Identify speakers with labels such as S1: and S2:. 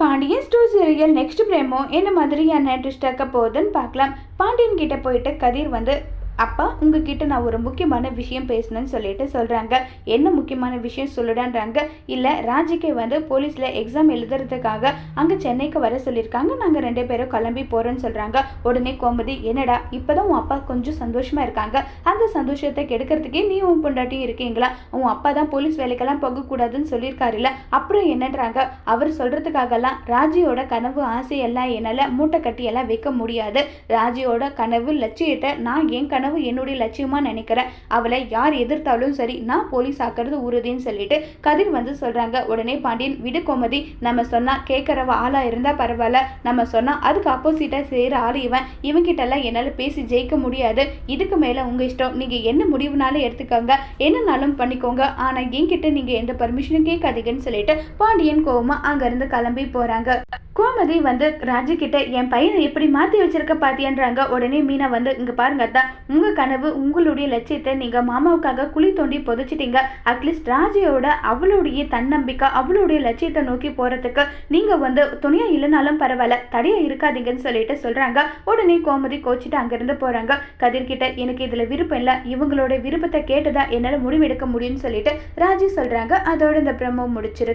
S1: பாண்டியன் ஸ்டூ serial next promo என்ன மாதிரியான ட்விஸ்ட் இருக்க போகுதுன்னு பார்க்கலாம். பாண்டியன் கிட்ட போயிட்டு கதிர் வந்து அப்பா உங்ககிட்ட நான் ஒரு முக்கியமான விஷயம் பேசணும்னு சொல்லிட்டு சொல்கிறாங்க என்ன முக்கியமான விஷயம் சொல்லுடான்றாங்க? இல்லை ராஜிக்கு வந்து போலீஸில் எக்ஸாம் எழுதுறதுக்காக அங்கே சென்னைக்கு வர சொல்லியிருக்காங்க. நாங்கள் ரெண்டு பேரும் கிளம்பி போகிறோன்னு சொல்கிறாங்க உடனே கோமதி என்னடா இப்போ தான் உன் அப்பா கொஞ்சம் சந்தோஷமாக இருக்காங்க? அந்த சந்தோஷத்தை கெடுக்கிறதுக்கே நீ உன் பொண்டாட்டியும் இருக்கீங்களா? உன் அப்பா தான் போலீஸ் வேலைக்கெல்லாம் போகக்கூடாதுன்னு சொல்லியிருக்காருல்ல. அப்புறம் என்னன்றாங்க? அவர் சொல்கிறதுக்காகலாம் ராஜியோட கனவு ஆசையெல்லாம் என்னால் மூட்டை கட்டியெல்லாம் வைக்க முடியாது. ராஜியோட கனவு லட்சியத்தை நான் என் கனவு என்னுடைய லட்சியமாக நினைக்கிறேன் அவளை யார் எதிர்த்தாலும் சரி நான் போலீஸ் ஆக்கிறது உறுதின்னு சொல்லிட்டு கதிர் வந்து சொல்கிறாங்க உடனே பாண்டியன் விடு கோமதி நம்ம சொன்னால் கேட்குறவ ஆளாக இருந்தால் பரவாயில்ல. நம்ம சொன்னால் அதுக்கு ஆப்போசிட்டாக செய்கிற ஆள் இவன். இவங்கிட்டலாம் என்னால் பேசி ஜெயிக்க முடியாது. இதுக்கு மேலே உங்கள் இஷ்டம். நீங்கள் என்ன முடிவுனாலும் எடுத்துக்கோங்க. என்னனாலும் பண்ணிக்கோங்க. ஆனால் என்கிட்ட நீங்கள் எந்த பர்மிஷனும் கேட்காதீங்கன்னு சொல்லிட்டு பாண்டியன் கோவமாக அங்கேருந்து கிளம்பி போகிறாங்க கோமதி வந்து ராஜு கிட்ட என் பையனை எப்படி மாற்றி வச்சிருக்க பாத்தியன்றாங்க? உடனே மீனா வந்து இங்கே பாருங்க அத்தான் உங்கள் கனவு உங்களுடைய லட்சியத்தை நீங்கள் மாமாவுக்காக குழி தோண்டி புதைச்சிட்டீங்க. அட்லீஸ்ட் ராஜியோட அவளுடைய தன்னம்பிக்கை அவளுடைய லட்சியத்தை நோக்கி போகிறதுக்கு நீங்கள் வந்து துணியாக இல்லைனாலும் பரவாயில்ல தடையாக இருக்காதீங்கன்னு சொல்லிட்டு சொல்கிறாங்க உடனே கோமதி கோச்சிட்டு அங்கேருந்து போகிறாங்க கதிர்கிட்ட எனக்கு இதில் விருப்பம் இல்லை. இவங்களோட விருப்பத்தை கேட்டுதான் என்னால் முடிவெடுக்க முடியும்னு சொல்லிட்டு ராஜி சொல்கிறாங்க அதோட இந்த பிரம்மம் முடிச்சிருக்கு